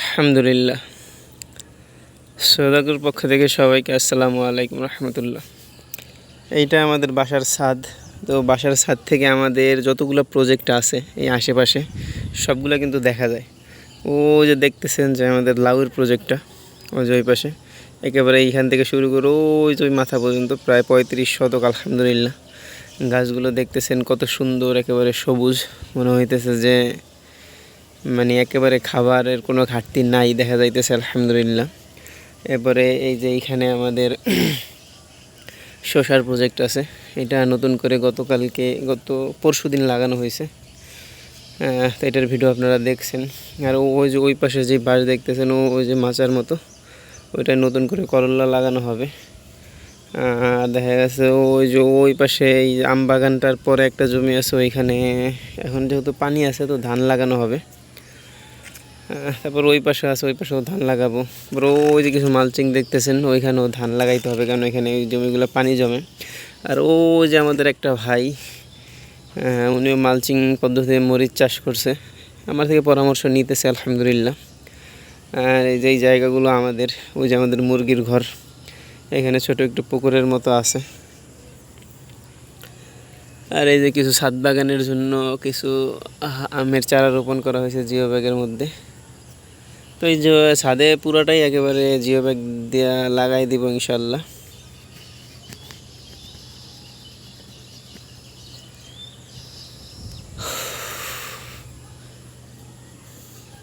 আলহামদুলিল্লাহ। সৌদাগর পক্ষ থেকে সবাইকে আসসালামু আলাইকুম রহমতুল্লাহ। এইটা আমাদের বাসার ছাদ। তো বাসার ছাদ থেকে আমাদের যতগুলো প্রজেক্ট আছে এই আশেপাশে, সবগুলো কিন্তু দেখা যায়। ও যে দেখতেছেন যে আমাদের লাউয়ের প্রজেক্টটা ওই যে ওই পাশে। একেবারে এইখান থেকে শুরু করে ওই যে ওই মাথা পর্যন্ত প্রায় পঁয়ত্রিশ শতক, আলহামদুলিল্লাহ। গাছগুলো দেখতেছেন কত সুন্দর, একেবারে সবুজ। মনে হইতেছে যে মানে একেবারে খাবারের কোনো ঘাটতি নাই দেখা যাইতেছে আলহামদুলিল্লাহ। এরপরে এই যে এইখানে আমাদের শশার প্রজেক্ট আছে এটা নতুন করে গতকালকে গত পরশু দিন লাগানো হয়েছে। তো এটার ভিডিও আপনারা দেখছেন। আর ওই যে ওই পাশে যে বাঁশ দেখতেছেন ওই যে মাচার মতো ওইটা নতুন করে করলা লাগানো হবে। আহ, দেখা গেছে ওই যে ওই পাশে এই আম বাগানটার পরে একটা জমি আছে ওইখানে এখন যেহেতু পানি আছে তো ধান লাগানো হবে। তারপর ওই পাশে আছে, ওই পাশেও ধান লাগাবো। তারপর ওই যে কিছু মালচিং দেখতেছেন, ওইখানেও ধান লাগাইতে হবে, কারণ ওইখানে ওই জমিগুলো পানি জমে। আর ও যে আমাদের একটা ভাই উনিও মালচিং পদ্ধতিতে মরিচ চাষ করছে। আমার থেকে পরামর্শ নিতেছে, আলহামদুলিল্লাহ। আর এই যে এই জায়গাগুলো আমাদের, ওই যে আমাদের মুরগির ঘর, এখানে ছোট একটু পুকুরের মতো আছে। আর এই যে কিছু ছাদ বাগানের জন্য কিছু আমের চারা রোপণ করা হয়েছে জিও ব্যাগের মধ্যে। তো এই যে ছাদে পুরোটাই একেবারে জিও ব্যাগ দিয়ে লাগাই দিব ইনশাল্লাহ।